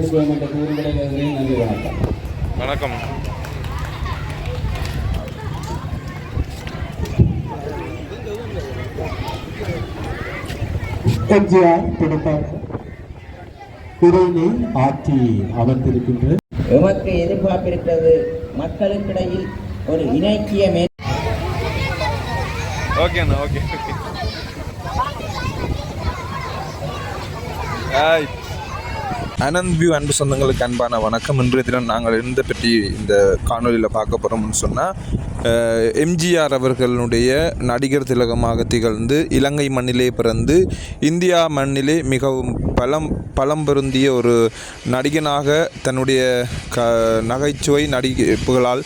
மகிமைப்படுத்துவோம் என்ற கூறி விடைபெறுகிறேன் நன்றி வணக்கம். வணக்கம் எம்ஜிஆர் துடுப்பாக இறைனை ஆற்றி அமர்ந்திருக்கின்ற எமக்கு எதிர்பார்ப்பிருக்கிறது மக்களுக்கிடையில் ஒரு இணைக்கிய மே ஓகே அனந்த் வியூ அன்பு சொந்தங்களுக்கு அன்பான வணக்கம். இன்றைய தினம் நாங்கள் இருந்த பற்றி இந்த காணொலியில் பார்க்க போகிறோம்னு சொன்னால் எம்ஜிஆர் அவர்களுடைய நடிகர் திலகமாக திகழ்ந்து இலங்கை மண்ணிலே பிறந்து இந்தியா மண்ணிலே மிகவும் பலம் பலம் பொருந்திய ஒரு நடிகனாக தன்னுடைய க நகைச்சுவை நடிப்புகளால்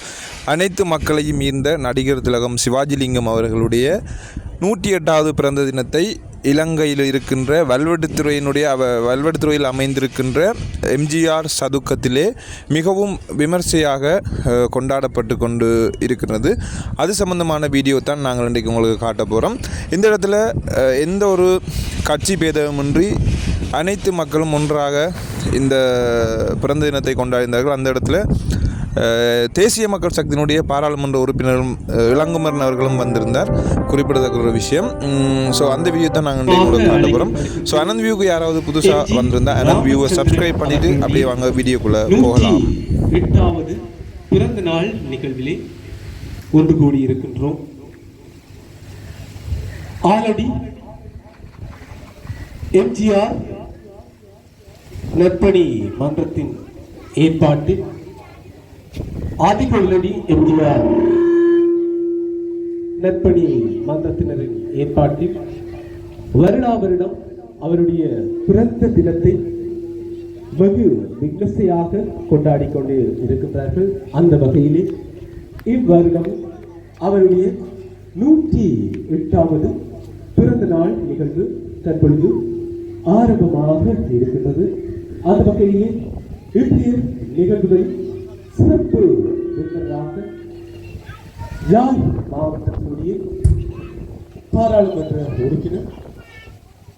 அனைத்து மக்களையும் ஈர்ந்த நடிகர் திலகம் சிவாஜிலிங்கம் அவர்களுடைய நூற்றி எட்டாவது பிறந்த தினத்தை இலங்கையில் இருக்கின்ற வல்வெடுத்துறையினுடைய அவ வல்வெடுத்துறையில் அமைந்திருக்கின்ற எம்ஜிஆர் சதுக்கத்திலே மிகவும் விமர்சையாக கொண்டாடப்பட்டு கொண்டு இருக்கிறது அது சம்பந்தமான வீடியோ தான் நாங்கள் இன்றைக்கு உங்களுக்கு காட்ட போகிறோம் இந்த இடத்துல எந்த ஒரு கட்சி பேதமின்றி அனைத்து மக்களும் ஒன்றாக இந்த பிறந்த தினத்தை கொண்டாடினார்கள். அந்த இடத்துல தேசிய மக்கள் சக்தியினுடைய பாராளுமன்ற உறுப்பினரும் அஹ், இளங்குமரன் அவர்களும் வந்திருந்தார். குறிப்பிடத்தக்க ஒரு விஷயம். ஸோ அந்த வியூ தான் நாங்கள் இன்றைக்கு உங்களுக்கு காட்ட போகிறோம் ஸோ அனந்த் வியூக்கு யாராவது புதுசாக வந்திருந்தா அனந்த் வியூவை சப்ஸ்கிரைப் பண்ணிவிட்டு அப்படியே வாங்க வீடியோக்குள்ளே போகலாம். எட்டாவது பிறந்த நாள் நிகழ்விலே ஒன்று கூடியிருக்கின்றோம் ஆலடி எம்ஜிஆர் நற்பணி மன்றத்தின் ஏற்பாட்டில் ஆதிகொள்ளடி எம்ஜிஆர் நற்பணி மன்றத்தினரின் ஏற்பாட்டில் வருடா வருடம் அவருடைய பிறந்த தினத்தை வெகு விமர்சையாக கொண்டாடி கொண்டு இருக்கின்றார்கள். அந்த வகையிலே இவ்வருடம் அவருடைய நூற்றி எட்டாவது பிறந்த நாள் நிகழ்வு தற்பொழுது ஆரம்பமாக இருக்கின்றது. அந்த வகையிலே இன்றைய நிகழ்வுகளில் சிறப்பு விருந்தினராக யாழ் மாவட்டத்தினுடைய பாராளுமன்ற உறுப்பினர்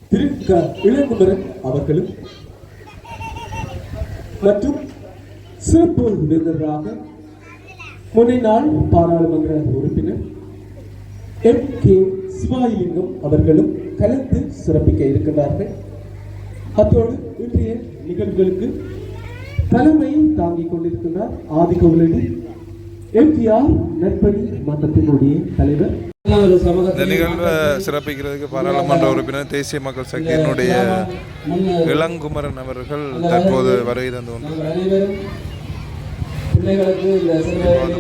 திரு க இளங்குமரன் அவர்களும் மற்றும் சிறப்பு விருந்தினராக முன்னாள் பாராளுமன்ற உறுப்பினர் எம். கே. சிவாயிலிங்கம் அவர்களும் கலந்து சிறப்பிக்க இருக்கின்றார்கள். அத்தோடு இன்றைய நிகழ்வுகளுக்கு தலைமை தாங்கிக் கொண்டிருக்கின்றார் ஆதிகவுலடி எம்ஜிஆர் நற்பணி மன்றத்தினுடைய தலைவர். இந்த நிகழ்வை சிறப்பிக்கிறதுக்கு பாராளுமன்ற உறுப்பினர் தேசிய மக்கள் சக்தியினுடைய இளங்குமரன் அவர்கள் தற்போது வருகை தந்து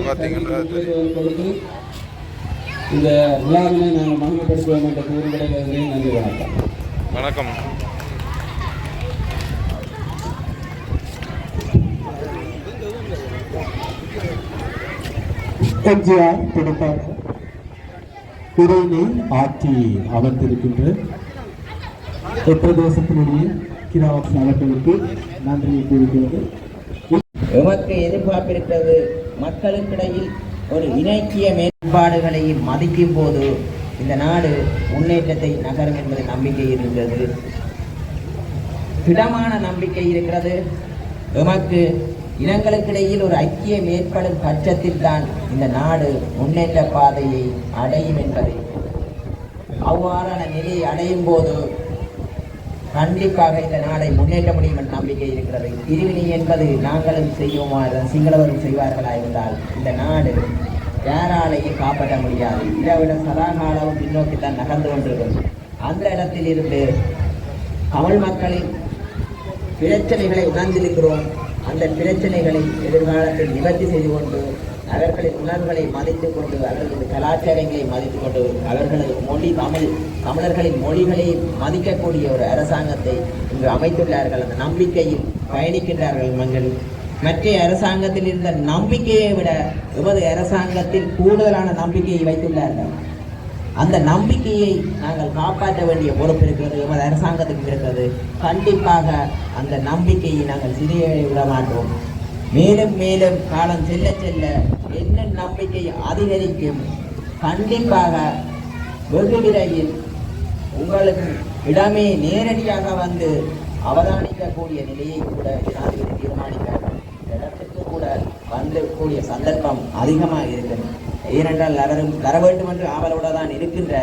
பார்த்தீங்கன்னா இந்த விழாவினை நாங்கள் மகிமைப்படுத்துவோம் என்ற நன்றி வணக்கம். எம்ஜிஆர் துடுப்பாக இறைனை ஆற்றி அமர்ந்திருக்கின்ற உத்தரதேசத்தினுடைய கிராம அவர்களுக்கு நன்றியை கூறுகிறது. எமக்கு எதிர்பார்ப்பிருக்கிறது மக்களுக்கிடையில் ஒரு இணைக்கிய மேம்பாடுகளை மதிக்கும் போது இந்த நாடு முன்னேற்றத்தை நகரும் என்பது நம்பிக்கை இருந்தது. திடமான நம்பிக்கை இருக்கிறது. எமக்கு இனங்களுக்கிடையில் ஒரு ஐக்கியம் ஏற்படும் பட்சத்தில் தான் இந்த நாடு முன்னேற்ற பாதையை அடையும் என்பதை. அவ்வாறான நிலையை அடையும் போது கண்டிப்பாக இந்த நாடை முன்னேற்ற முடியும் என்ற நம்பிக்கை இருக்கிறது. பிரிவினை என்பது நாங்களும் செய்வோமா சிங்களவரும் செய்வார்களா இருந்தால் இந்த நாடு யாராலையும் காப்பாற்ற முடியாது. இதை விட சதாகாலம் பின்னோக்கி தான் நகர்ந்து கொண்டிருக்கும் அந்த இடத்தில் இருந்து தமிழ் மக்களின் பிரச்சனைகளை உணர்ந்திருக்கிறோம். அந்த பிரச்சனைகளை எதிர்காலத்தில் நிவர்த்தி செய்து கொண்டு அவர்களின் உணர்வுகளை மதித்து கொண்டு அவர்களது கலாச்சாரங்களை மதித்து கொண்டு அவர்களது மொழி தமிழ் தமிழர்களின் மொழிகளை மதிக்கக்கூடிய ஒரு அரசாங்கத்தை இங்கு அமைத்துள்ளார்கள். அந்த நம்பிக்கையில் பயணிக்கின்றார்கள் மங்கள். மற்ற அரசாங்கத்தில் இருந்த நம்பிக்கையை விட எமது அரசாங்கத்தில் கூடுதலான நம்பிக்கையை வைத்துள்ளார்கள். அந்த நம்பிக்கையை நாங்கள் காப்பாற்ற வேண்டிய பொறுப்பு இருக்கிறது எமது அரசாங்கத்துக்கும் இருக்கிறது. கண்டிப்பாக அந்த நம்பிக்கையை நாங்கள் சிறிய விட மாட்டோம். மேலும் மேலும் காலம் செல்ல செல்ல என்ன நம்பிக்கை அதிகரிக்கும்? கண்டிப்பாக வெகு விரைவில் உங்களுக்கு இடமே நேரடியாக வந்து அவதானிக்கக்கூடிய நிலையை கூட ஜனாதிபதி தீர்மானிக்க இடத்துக்கு கூட வந்தக்கூடிய சந்தர்ப்பம் அதிகமாக இருக்கிறது. ஏனென்றால் அவரும் தர வேண்டும் என்று ஆவலோடு தான் இருக்கின்ற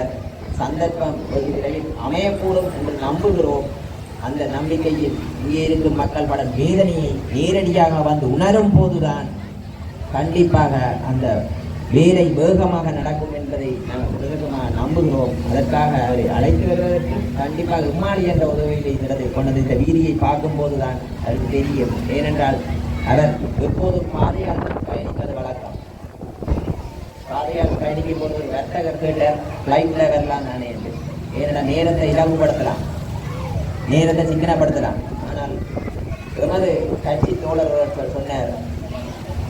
சந்தர்ப்பம் ஒரு விரைவில் அமையக்கூடும் என்று நம்புகிறோம். அந்த நம்பிக்கையில் இங்கே இருக்கும் மக்கள் படம் வேதனையை நேரடியாக வந்து உணரும் போதுதான் கண்டிப்பாக அந்த வேலை வேகமாக நடக்கும் என்பதை நாங்கள் வேகமாக நம்புகிறோம். அதற்காக அவரை அழைத்து வருவதற்கு கண்டிப்பாக இம்மாடி என்ற உதவியை நடத்தி கொண்டது. இந்த வீதியை பார்க்கும்போது தான் அது தெரியும். ஏனென்றால் அவர் எப்போதும் பாதையால் பயணிப்பது வழக்கம் பாதையால் பயணிக்கும் போது ஒரு ஃப்ளைட்டில் வரலாம் நானே என்று. ஏன்னா நேரத்தை இலகுபடுத்தலாம் நேரத்தை சிக்கனப்படுத்தலாம். ஆனால் எமது கட்சி தோழர்கள் சொன்னார்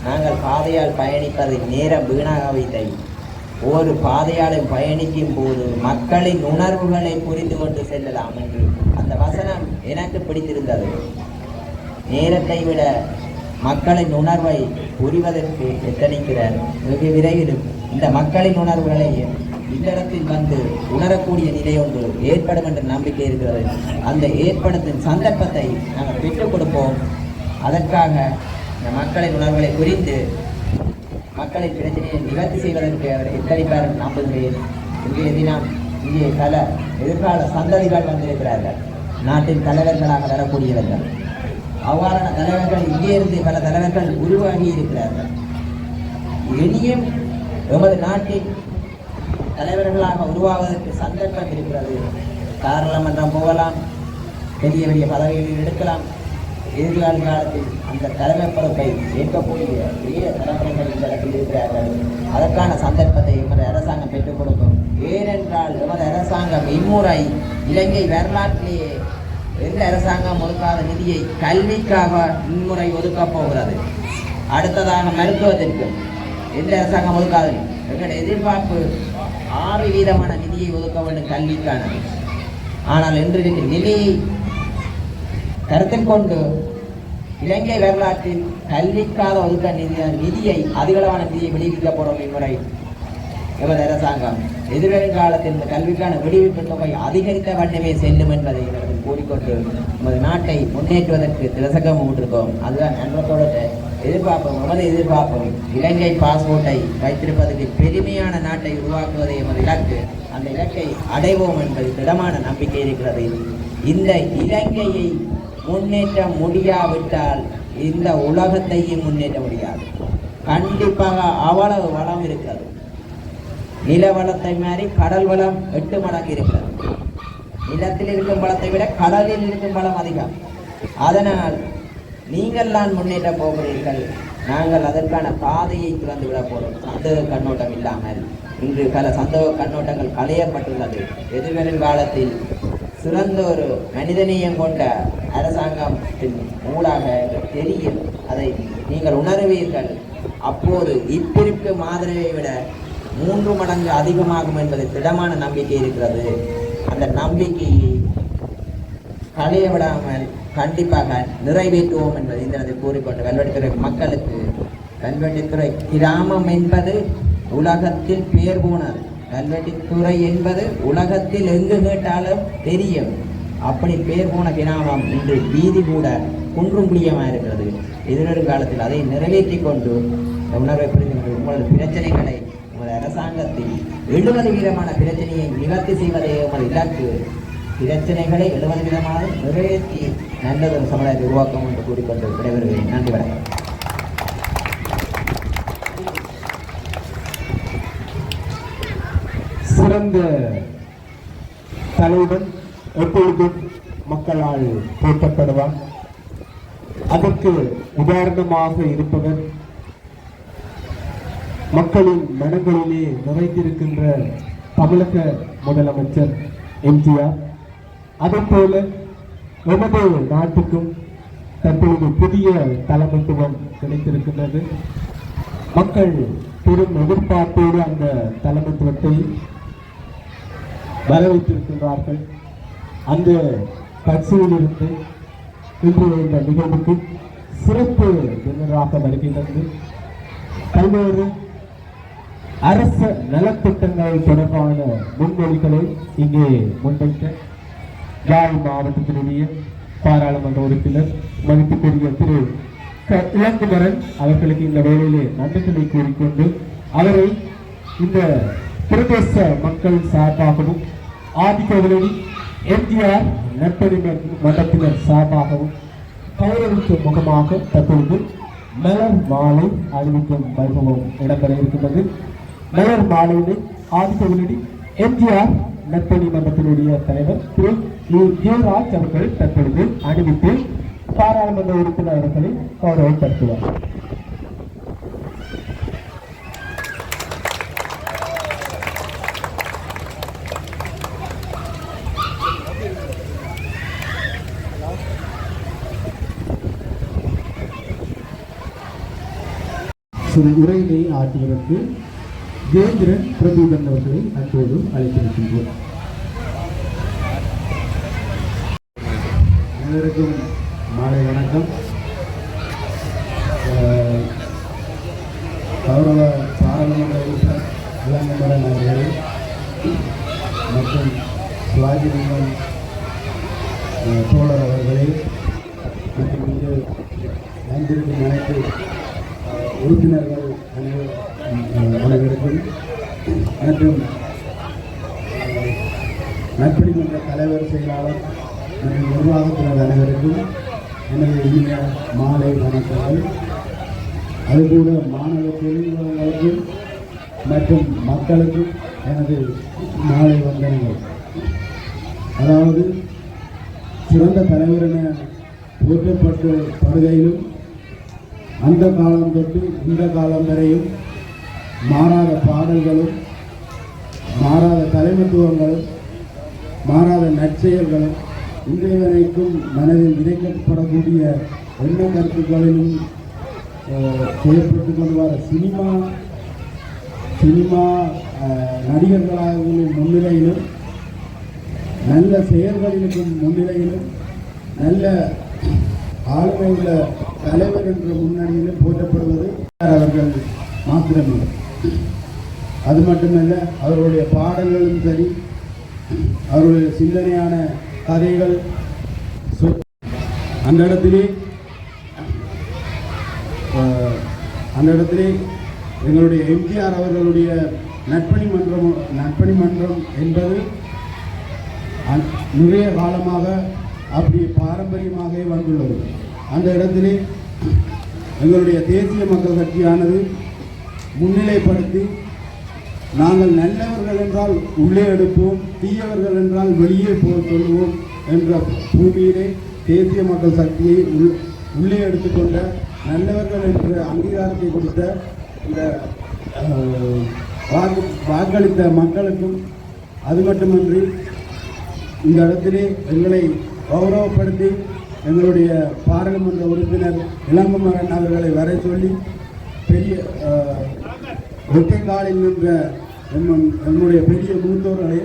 நாங்கள் பாதையால் பயணிப்பதை நேரம் வீணாக வைத்தை ஒரு பாதையாலும் பயணிக்கும் போது மக்களின் உணர்வுகளை புரிந்து கொண்டு செல்லலாம் என்று. அந்த வசனம் எனக்கு பிடித்திருந்தது. நேரத்தை விட மக்களின் உணர்வை புரிவதற்கு எத்தனிக்கிறார் வெகு விரைவில் இந்த மக்களின் உணர்வுகளை இந்த வந்து உணரக்கூடிய நிலை ஒன்று ஏற்படும் என்ற நம்பிக்கை இருக்கிறது. அந்த ஏற்படுத்தும் சந்தர்ப்பத்தை நாங்கள் பெற்றுக் கொடுப்போம். அதற்காக இந்த மக்களின் உணர்வுகளை புரிந்து மக்களின் பிரச்சனையை நிவர்த்தி செய்வதற்கு அவர் எத்தனிப்பார் நம்புகிறேன். இன்றைய தினம் இங்கே பல எதிர்கால சந்ததிகள் வந்திருக்கிறார்கள். நாட்டின் தலைவர்களாக வரக்கூடியவர்கள். அவ்வாறான தலைவர்கள் இங்கே இருந்து பல தலைவர்கள் உருவாகி இருக்கிறார்கள். இனியும் எமது நாட்டின் தலைவர்களாக உருவாவதற்கு சந்தர்ப்பம் இருக்கிறது. பாராளுமன்றம் போகலாம். பெரிய பெரிய பதவிகளில் எடுக்கலாம். எதிர்கால காலத்தில் அந்த தலைமை பொறுப்பை ஏற்கக்கூடிய பெரிய தலைமுறைகள் இந்த இடத்தில் இருக்கிறார்கள். அதற்கான சந்தர்ப்பத்தை எமது அரசாங்கம் பெற்றுக் கொடுக்கும். ஏனென்றால் எமது அரசாங்கம் இம்முறை இலங்கை வரலாற்றிலேயே எந்த அரசாங்கம் ஒதுக்காத நிதியை கல்விக்காக இம்முறை ஒதுக்கப் போகிறது. அடுத்ததாக மருத்துவத்திற்கு எந்த அரசாங்கம் ஒதுக்காது எங்களுடைய எதிர்பார்ப்பு ஆறு வீதமான நிதியை ஒதுக்க வேண்டும் கல்விக்கான. ஆனால் இன்று நிதியை கருத்தில் கொண்டு இலங்கை வரலாற்றில் கல்விக்காக ஒதுக்க நிதி நிதியை அதிகளவான நிதியை விடுவிக்கப்படும் இம்முறை எமது அரசாங்கம். எதிர்வரும் காலத்தில் இந்த கல்விக்கான விடுவிப்பு தொகை அதிகரிக்க வண்ணமே செல்லும் என்பதை இவர்கள் கூறிக்கொண்டு நமது நாட்டை முன்னேற்றுவதற்கு திலசகம் விட்டிருக்கோம் அதுதான் நண்பர்களோட எதிர்பார்ப்போம் நமது எதிர்பார்ப்போம். இலங்கை பாஸ்போர்ட்டை வைத்திருப்பதற்கு பெருமையான நாட்டை உருவாக்குவதை எமது இலக்கு. அந்த இலக்கை அடைவோம் என்பது திடமான நம்பிக்கை இருக்கிறது. இந்த இலங்கையை முன்னேற்ற முடியாவிட்டால் இந்த உலகத்தையும் முன்னேற்ற முடியாது. கண்டிப்பாக அவ்வளவு வளம் இருக்கிறது. நில வளத்தை மாதிரி கடல் வளம் எட்டு மடங்கு இருக்கிறது. நிலத்தில் இருக்கும் வளத்தை விட கடலில் இருக்கும் வளம் அதிகம். அதனால் நீங்கள் தான் முன்னேற்ற போகிறீர்கள். நாங்கள் அதற்கான பாதையை திறந்து விட போகிறோம் சந்தேக கண்ணோட்டம் இல்லாமல் இன்று பல சந்தேக கண்ணோட்டங்கள் களையப்பட்டுள்ளது. எதிர்வரும் காலத்தில் சிறந்த ஒரு மனிதநேயம் கொண்ட அரசாங்கத்தின் ஊடாக தெரியும். அதை நீங்கள் உணருவீர்கள். அப்போது இப்பிருக்கும் மாதிரியை விட மூன்று மடங்கு அதிகமாகும் என்பது திடமான நம்பிக்கை இருக்கிறது. அந்த நம்பிக்கையை களைய விடாமல் கண்டிப்பாக நிறைவேற்றுவோம் என்பதை இந்த கூறிக்கொண்டு கல்வெட்டுத்துறை மக்களுக்கு கல்வெட்டுத்துறை கிராமம் என்பது உலகத்தில் பேர் போனது. கல்வெட்டுத்துறை என்பது உலகத்தில் எங்கு கேட்டாலும் தெரியும். அப்படி பேர் போன கிராமம் இன்று வீதி கூட குன்றும் குழியமாக இருக்கிறது. எதிர்வரும் காலத்தில் அதை நிறைவேற்றி கொண்டு உணர்வை புரிந்து கொண்டு உங்களது பிரச்சனைகளை உங்களது அரசாங்கத்தில் எழுபது வீதமான பிரச்சனையை நிவர்த்தி செய்வதே உங்கள் இலக்கு. பிரச்சனைகளை எழுவது விதமாக நிறைவேற்றி நல்லதொரு சமுதாயத்தை உருவாக்கும் என்று கூறிக்கொண்டு விடைபெறுகிறேன். நன்றி வணக்கம். சிறந்த தலைவன் எப்பொழுதும் மக்களால் போற்றப்படுவார் அதற்கு உதாரணமாக இருப்பவர் மக்களின் மனங்களிலே நிறைந்திருக்கின்ற தமிழக முதலமைச்சர் எம்ஜிஆர். அதேபோல எமது நாட்டுக்கும் தற்போது புதிய தலைமைத்துவம் கிடைத்திருக்கின்றது. மக்கள் பெரும் எதிர்பார்ப்போடு அந்த தலைமைத்துவத்தை வரவேற்றிருக்கின்றார்கள். அந்த கட்சியிலிருந்து இன்று இந்த நிகழ்வுக்கு சிறப்பு விருந்தினராக வருகின்றது. பல்வேறு அரச நலத்திட்டங்கள் தொடர்பான முன்மொழிகளை இங்கே முன்வைக்க யாழ் மாவட்டத்தினுடைய பாராளுமன்ற உறுப்பினர் மதிப்புக்குரிய திரு க- இளங்குமரன் அவர்களுக்கு இந்த வேளையிலே நன்றிகளை கூறிக்கொண்டு அவரை இந்த பிரதேச மக்கள் சார்பாகவும் ஆதிக்கோவிலடி எம்ஜிஆர் நட்பறிஞர் மன்றத்தினர் சார்பாகவும் கௌரவிக்கும் முகமாக தற்பொழுது மலர் மாலை அறிவிக்கும் வைபவம் இடம்பெற இருக்கின்றது. மலர் மாலையினை ஆதிக்கவிலடி எம்ஜிஆர் நட்பணி மன்றத்தினுடைய தலைவர் திரு யு. ஜெயராஜ் அவர்கள் தற்பொழுது அணிவித்து பாராளுமன்ற உறுப்பினர் அவர்களை கௌரவப்படுத்துவார் சிறு உரையினை ஆற்றுவதற்கு ஜெயந்திரன் பிரபுதன் அவர்களை அன்போடு அழைத்திருக்கின்றோம் அனைவருக்கும் மாலை வணக்கம். கௌரவ பாராளுமன்ற உறுப்பினர் இளங்கமரன் அவர்களே மற்றும் சிவாஜி லிங்கம் தோழர் அவர்களே மற்றும் இங்கு வந்திருக்கும் அனைத்து உறுப்பினர்கள் அனைவருக்கும் மற்றும் அஹ், மன்ற தலைவர் செயலாளர் மற்றும் நிர்வாகத்தினர் அனைவருக்கும் எனது இனிய மாலை வணக்கங்கள். அதுபோல மாணவ தொழிலாளர்களுக்கும் மற்றும் மக்களுக்கும் எனது மாலை வந்தனங்கள். அதாவது சிறந்த தலைவர் என போற்றப்பட்ட படுகையிலும் அந்த காலம் தொட்டு இந்த காலம் வரையும் மாறாத பாடல்களும் மாறாத தலைமைத்துவங்களும் மாறாத நற்செயல்களும் இன்றைய வரைக்கும் மனதில் விதைக்கப்படக்கூடிய எண்ண கருத்துக்களிலும் அஹ், கொண்டு வர சினிமா சினிமா நடிகர்களாகவும் முன்னிலையிலும் நல்ல செயல்களிலும் முன்னிலையிலும் நல்ல ஆளுமை உள்ள தலைவர் என்ற முன்னணியிலும் போற்றப்படுவது அவர்கள் மாத்திரமே. அது மட்டுமல்ல அவருடைய பாடல்களும் சரி அவருடைய சிந்தனையான கதைகள் அந்த இடத்திலே அந்த இடத்திலே எங்களுடைய எம்ஜிஆர் அவர்களுடைய நட்பணி மன்றம் நட்பணி மன்றம் என்பது நிறைய காலமாக அப்படி பாரம்பரியமாக வந்துள்ளது. அந்த இடத்திலே எங்களுடைய தேசிய மக்கள் கட்சியானது முன்னிலைப்படுத்தி நாங்கள் நல்லவர்கள் என்றால் உள்ளே எடுப்போம் தீயவர்கள் என்றால் வெளியே போ சொல்லுவோம் என்ற பூமியிலே தேசிய மக்கள் சக்தியை உள் உள்ளே எடுத்துக்கொண்ட நல்லவர்கள் என்ற அங்கீகாரத்தை கொடுத்த இந்த வாக்கு வாக்களித்த மக்களுக்கும் அது மட்டுமன்றி இந்த இடத்திலே எங்களை கௌரவப்படுத்தி எங்களுடைய பாராளுமன்ற உறுப்பினர் இளங்குமரன் அவர்களை வர சொல்லி பெரிய அஹ், ஒற்றை காலில் நின்ற எம்மன் எங்களுடைய பெரிய மூத்தோர்களே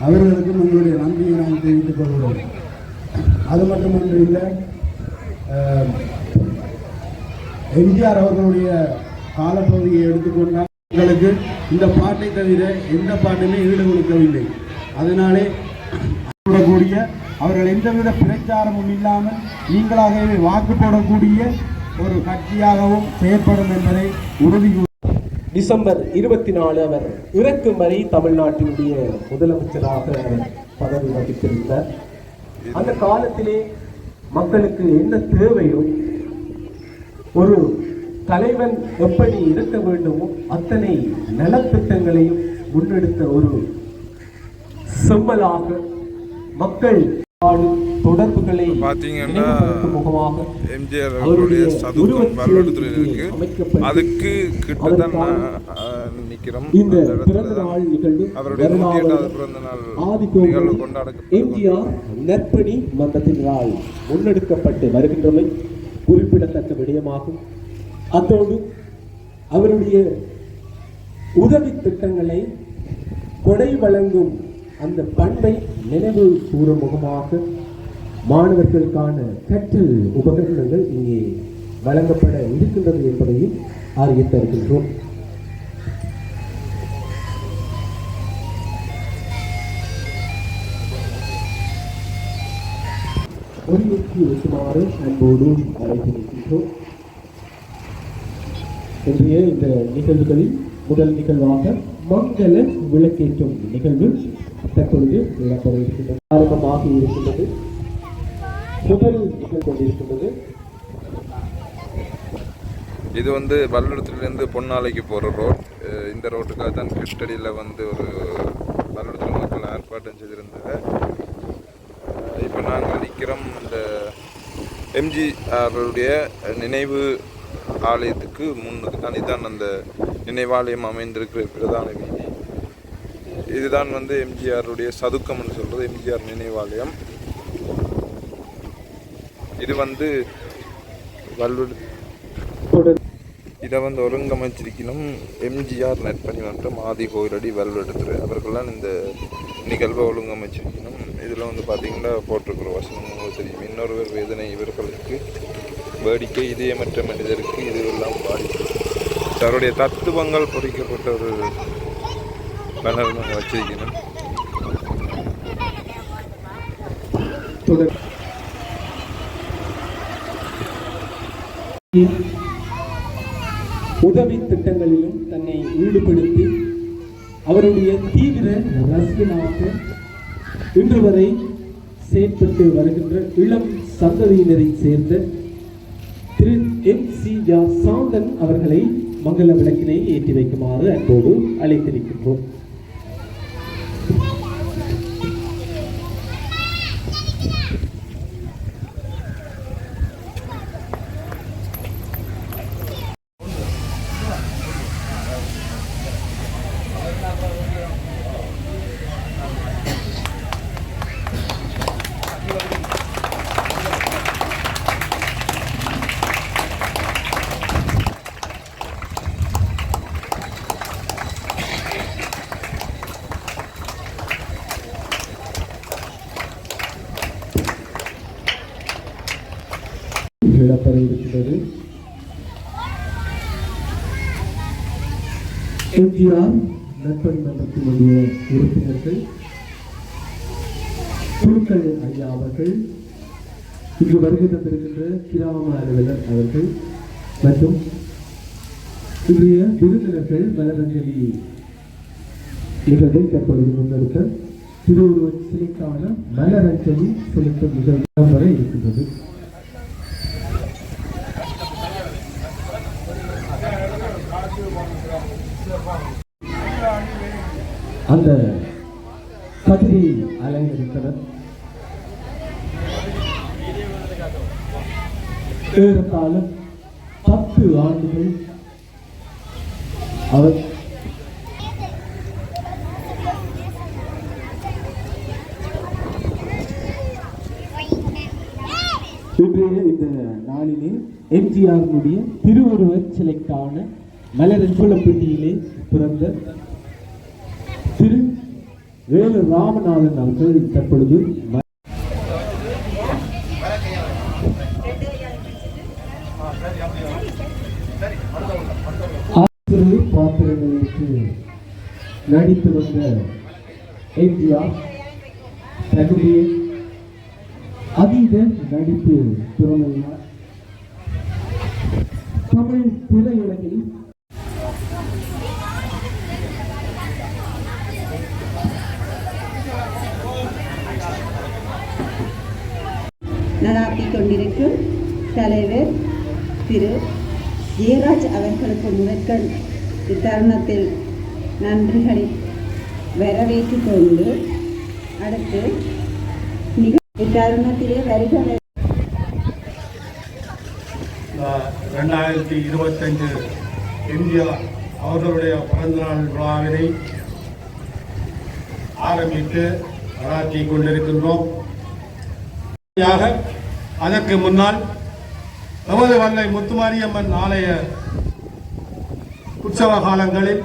அவர்களுக்கும் நம்மளுடைய நன்றியை நாம் தெரிவித்துக் கொள்கிறோம். அது மட்டுமன்று இல்லை எம்ஜிஆர் அவர்களுடைய காலப்பகுதியை எடுத்துக்கொண்டால் எங்களுக்கு இந்த பாட்டை தவிர எந்த பாட்டுமே ஈடு கொடுக்கவில்லை அதனாலே கூடிய அவர்கள் எந்தவித பிரச்சாரமும் இல்லாமல் நீங்களாகவே வாக்கு போடக்கூடிய ஒரு கட்சியாகவும் செயற்படும் என்பதை உறுதி டிசம்பர் இருபத்தி நாலு அவர் இறக்கும் வரை தமிழ்நாட்டினுடைய முதலமைச்சராக பதவி வகித்திருந்தார். அந்த காலத்திலே மக்களுக்கு என்ன தேவையோ ஒரு தலைவன் எப்படி இருக்க வேண்டுமோ அத்தனை நலத்திட்டங்களையும் முன்னெடுத்த ஒரு செம்மலாக மக்கள் தொடர்புகளை பார்த்தீங்கன்னா, எம்ஜிஆர் அவருடைய சதுக்கம் வரலாற்றுத்துறையில் இருக்கு அதுக்கு கிட்ட தான் அதற்கான நிற்கிறோம் இந்த பிறந்த நாள் நிகழ்வு அவருடைய நூற்றி எட்டாவது பிறந்த நாள் நிகழ்வு கொண்டாடப்பட்டு எம்ஜிஆர் நற்பணி மன்றத்தினரால் முன்னெடுக்கப்பட்டு வருகின்றமை குறிப்பிடத்தக்க விடயமாகும். அத்தோடு அவருடைய உதவி திட்டங்களை கொடை வழங்கும் அந்த பண்பை நினைவு கூறும் முகமாக மாணவர்களுக்கான கற்றல் உபகரணங்கள் இங்கே வழங்கப்பட இருக்கின்றது என்பதையும் அறிய தருகின்றோம். ஒருங்கிற்கு வைக்குமாறு அன்போடு அழைத்திருக்கின்றோம். இன்றைய இந்த நிகழ்வுகளில் முதல் நிகழ்வாக மங்கள விளக்கேற்றும் நிகழ்வு தற்பொழுது இடம்பெற இருக்கின்றது ஆரம்பமாக இருக்கின்றது. முதல் நிகழ்வு கொண்டிருக்கின்றது. இது வந்து பல்லடத்துலேருந்து பொன்னாலைக்கு போகிற ரோட். இந்த ரோட்டுக்காக தான் கிருஷ்ணடியில் வந்து ஒரு வல்லுடத்தில் மக்கள் ஏற்பாட்டம் செய்திருந்தாங்க இப்போ நாங்கள் நிற்கிறோம் இந்த எம்ஜிஆருடைய நினைவு ஆலயத்துக்கு முன்னுக்கு தான் இதுதான் அந்த நினைவாலயம் அமைந்திருக்கிற பிரதான வீதி. இதுதான் வந்து எம்ஜிஆருடைய சதுக்கம்னு சொல்கிறது எம்ஜிஆர் நினைவாலயம். இது வந்து வல்லுட இதை வந்து ஒருங்கமைச்சிருக்கணும் எம்ஜிஆர் நற்பணி மன்றம் ஆதி கோயிலடி வல்வெடுத்துரு அவர்கள்லாம் இந்த நிகழ்வை ஒழுங்கமைச்சிருக்கணும். இதில் வந்து பார்த்தீங்கன்னா போட்டிருக்கிற வசனம் உங்களுக்கு தெரியும். இன்னொருவர் வேதனை இவர்களுக்கு வேடிக்கை இதயமற்ற மனிதருக்கு இதுவெல்லாம் பாதிக்கும். அவருடைய தத்துவங்கள் பொறிக்கப்பட்ட ஒரு பேனர் நாங்கள் வச்சிருக்கணும் உதவி திட்டங்களிலும் தன்னை ஈடுபடுத்தி அவருடைய தீவிர ரசிகனாக இன்று வரை செயற்பட்டு வருகின்ற இளம் சந்ததியினரை சேர்ந்த திரு எம் சி ஜா சாந்தன் அவர்களை மங்கள விளக்கினை ஏற்றி வைக்குமாறு அன்போடு அழைத்திருக்கின்றோம் விளப்பற இருக்கிறது எம்ஜிஆர் நற்பணி மன்றத்தினுடைய உறுப்பினர்கள் குழுக்கள் ஐயா அவர்கள் இங்கு வருகை தந்திருக்கின்ற கிராம அலுவலர் அவர்கள் மற்றும் இன்றைய விருந்தினர்கள் மலரஞ்சலி நிகழ்வை தற்பொழுது முன்னெடுக்க திருவுருவ சிலைக்கான மலரஞ்சலி செலுத்தும் நிகழ்வு வரை இருக்கின்றது. அந்த கதிரை அலங்கரித்தனர் ஏறத்தாலும் பத்து ஆண்டுகள் அவர் இன்றைய இந்த நாளிலே எம்ஜிஆருடைய திருவுருவச் சிலைக்கான மலரஞ்சலப்பட்டியிலே பிறந்த திரு வேலு ராமநாதன் அவர்கள் தற்பொழுது ம- ஆசிரியர் பாத்திரங்களுக்கு நடித்து வந்த எம்ஜிஆர் தன்னுடைய அதீத நடிப்பு திறமையினார் தமிழ் திரையுலகில் நடாத்திக் கொண்டிருக்கும் தலைவர் திரு ஜெயராஜ் அவர்களுக்கு முதற்கண் இத்தருணத்தில் நன்றிகளை வரவேற்றுக் கொண்டு அடுத்து நிக- இத்தருணத்திலே வருகிற ரெண்டாயிரத்தி இருபத்தஞ்சு எம்ஜிஆர் அவர்களுடைய பிறந்தநாள் விழாவினை ஆரம்பித்து நடாத்தி கொண்டிருக்கின்றோம். அதற்கு முன்னால் நமது வல்லை முத்துமாரியம்மன் ஆலய உற்சவ காலங்களில்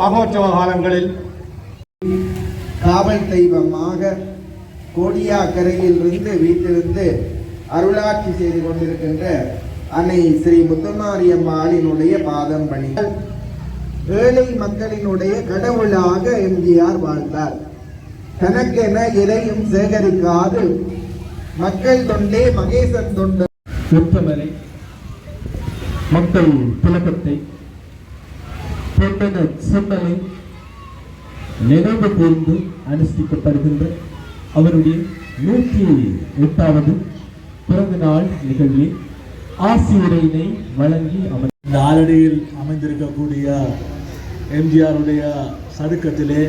மகோற்சவ காலங்களில் காவல் தெய்வமாக கோடியாக்கரையில் இருந்து வீட்டிலிருந்து அருளாட்சி செய்து கொண்டிருக்கின்ற அன்னை ஸ்ரீ முத்துமாரியம்மாளினுடைய பாதம் பணிகள் ஏழை மக்களினுடைய கடவுளாக எம்ஜிஆர் வாழ்ந்தார். தனக்கென எதையும் சேகரிக்காது. மக்கள் தொண்டே மகேசன் தொண்டு உத்தமரை மக்கள் திலகத்தை பொன்னன செம்மலை நினைவு கூர்ந்து அனுஷ்டிக்கப்படுகின்ற அவருடைய நூற்றி எட்டாவது பிறந்த நாள் நிகழ்வில் ஆசிரியரை வழங்கி அமை இந்த ஆலடியில் அமைந்திருக்கக்கூடிய எம்ஜிஆருடைய சதுக்கத்திலே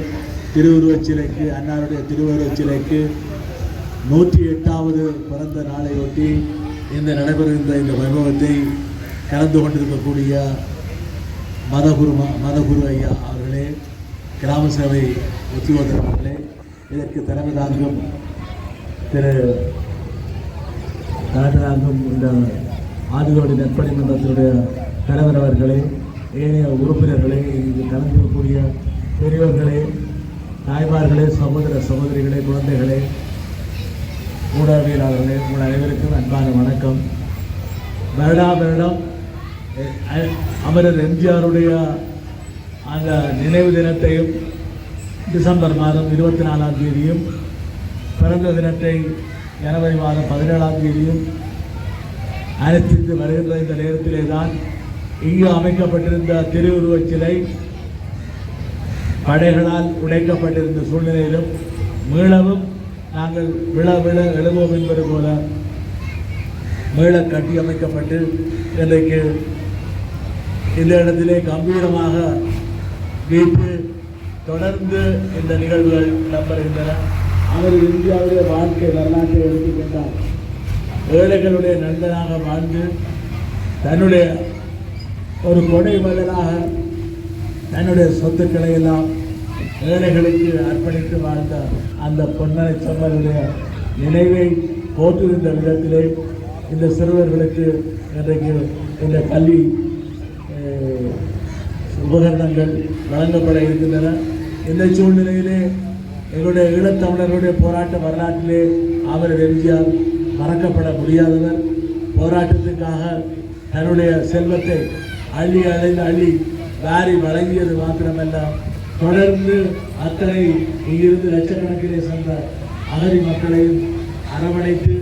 திருவுருவச் சிலைக்கு அன்னாருடைய திருவுருவச் சிலைக்கு நூற்றி எட்டாவது பிறந்த நாளையொட்டி இந்த நடைபெறுகின்ற இந்த வைபவத்தை கலந்து கொண்டிருக்கக்கூடிய மதகுரு மதகுரு ஐயா அவர்களே கிராம சேவை உத்தியோகர் அவர்களே இதற்கு தலைமை தாங்கும் திரு தலைமையாகும் இந்த ஆதிகோடி நற்பணி மன்றத்தினுடைய தலைவர் அவர்களே ஏனைய உறுப்பினர்களே இங்கு கலந்துக்கூடிய பெரியவர்களே தாய்மார்களே சகோதர சகோதரிகளே குழந்தைகளே ஊடகவியலாளர்களே உங்கள் அனைவருக்கும் அன்பான வணக்கம். வருடா வருடம் அமரர் எம்ஜிஆருடைய அந்த நினைவு தினத்தையும் டிசம்பர் மாதம் இருபத்தி நாலாம் தேதியும் பிறந்த தினத்தை ஜனவரி மாதம் பதினேழாம் தேதியும் அனுஷ்டித்து வருகின்ற இந்த நேரத்திலே தான் இங்கு அமைக்கப்பட்டிருந்த திருவுருவச் சிலை படைகளால் உடைக்கப்பட்டிருந்த சூழ்நிலையிலும் மீளவும் நாங்கள் விழ விழ எழுவோம் என்பது போல மேள கட்டி அமைக்கப்பட்டு இன்றைக்கு இந்த இடத்திலே கம்பீரமாக வீட்டு தொடர்ந்து இந்த நிகழ்வுகள் இடம்பெறுகின்றன அவர் இந்தியாவுடைய வாழ்க்கை வரலாற்றை எடுத்துக்கொண்டார் ஏழைகளுடைய நண்பனாக வாழ்ந்து தன்னுடைய ஒரு கொடை மகனாக தன்னுடைய சொத்துக்களை எல்லாம் ஏழைகளுக்கு அர்ப்பணித்து வாழ்ந்த அந்த பொன்னரை செம்மனுடைய நினைவை போற்றுகின்ற விதத்திலே இந்த சிறுவர்களுக்கு இன்றைக்கு இந்த கல்வி உபகரணங்கள் வழங்கப்பட இருக்கின்றன. இந்த சூழ்நிலையிலே எங்களுடைய ஈழத்தமிழர்களுடைய போராட்ட வரலாற்றிலே அவர் எம்ஜிஆர் மறக்கப்பட முடியாதவர். போராட்டத்துக்காக தன்னுடைய செல்வத்தை அள்ளி அழைந்து அள்ளி வாரி வழங்கியது மாத்திரமல்ல தொடர்ந்து அத்தனை இங்கிருந்து லட்சக்கணக்கிலே சென்ற அகதி மக்களையும் அரவணைத்து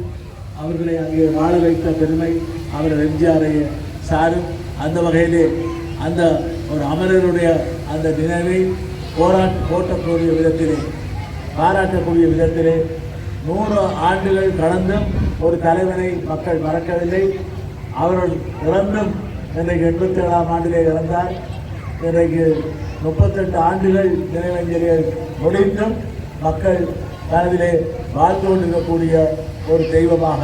அவர்களை அங்கே வாழ வைத்த பெருமை அவர்கள் எம்ஜிஆரைய சாரும். அந்த வகையிலே அந்த ஒரு அமரருடைய அந்த நினைவை போராட்ட போட்டக்கூடிய விதத்திலே பாராட்டக்கூடிய விதத்திலே நூறு ஆண்டுகள் கடந்தும் ஒரு தலைவனை மக்கள் மறக்கவில்லை. அவர்கள் இறந்தும் இன்றைக்கு எண்பத்தி ஏழாம் ஆண்டிலே இறந்தார். இன்றைக்கு முப்பத்தெட்டு ஆண்டுகள் நினைவஞ்சலிகள் முடிந்தும் மக்கள் தனவிலே வாழ்ந்து கொண்டிருக்கக்கூடிய ஒரு தெய்வமாக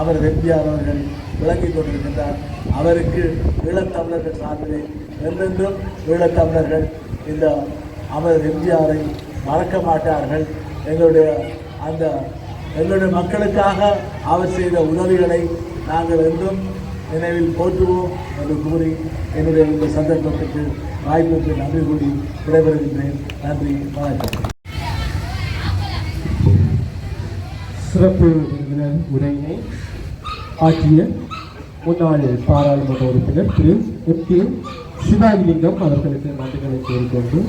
அவர் எம்ஜிஆர் அவர்கள் விளங்கிக் கொண்டிருக்கின்றார். அவருக்கு ஈழத்தமிழர்கள் சார்பிலே என்றென்றும் ஈழத்தமிழர்கள் இந்த அவர் எம்ஜிஆரை மறக்க மாட்டார்கள். எங்களுடைய அந்த எங்களுடைய மக்களுக்காக அவர் செய்த உதவிகளை நாங்கள் என்றும் நினைவில் போற்றுவோம் என்று கூறி என்னுடைய இந்த சந்தர்ப்பத்துக்கு வாய்ப்புக்கு நன்றி கூறி விடைபெறுகின்றேன். நன்றி வணக்கம். சிறப்பு விருந்தினர் உரையினை ஆற்றிய முன்னாள் பாராளுமன்ற உறுப்பினர் திரு. எம். கே. சிவாஜிலிங்கம் அவர்களுக்கு நன்றிகளை கூறிக்கொண்டு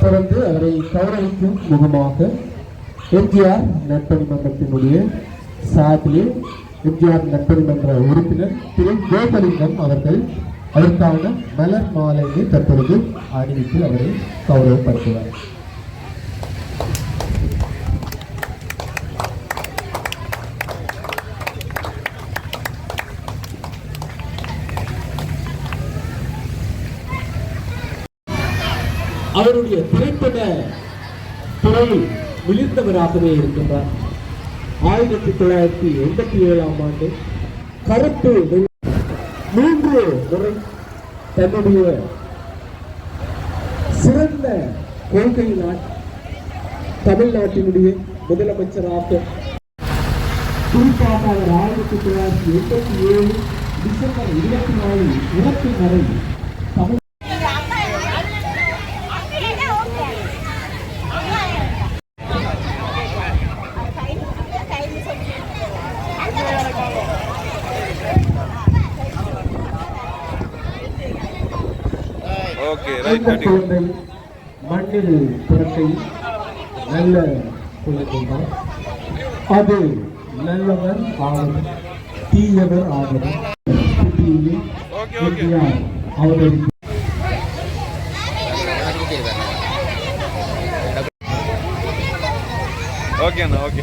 தொடர்ந்து அவரை கௌரவிக்கும் முகமாக எம்ஜிஆர் நற்பணி மன்றத்தினுடைய சார்பிலே எம்ஜிஆர் நற்பணி உறுப்பினர் திரு கோபலிங்கம் அவர்கள் அதற்கான மலர் மாலையை தற்பொழுது அணிவித்து அவரை கௌரவப்படுத்துவார். அவருடைய திரைப்பட துறையில் விழுந்தவராகவே இருக்கின்றார். ஆயிரத்தி தொள்ளாயிரத்தி எண்பத்தி ஏழாம் ஆண்டு கருப்பு மூன்று முறை தன்னுடைய சிறந்த கொள்கையினால் தமிழ்நாட்டினுடைய முதலமைச்சராக குறிப்பாக அவர் ஆயிரத்தி தொள்ளாயிரத்தி எண்பத்தி ஏழு டிசம்பர் இருபத்தி நாலு இறக்கும் வரை தமிழ் ஓகே அந்த குழந்தை மண்ணில் பிறக்கை நல்ல குழந்தைதான் அது நல்லவர் ஆவர் தீயவர் ஆவர். சுற்றியுமே எம்ஜிஆர் அவர்களுக்கு ஓகே அண்ணா ஓகே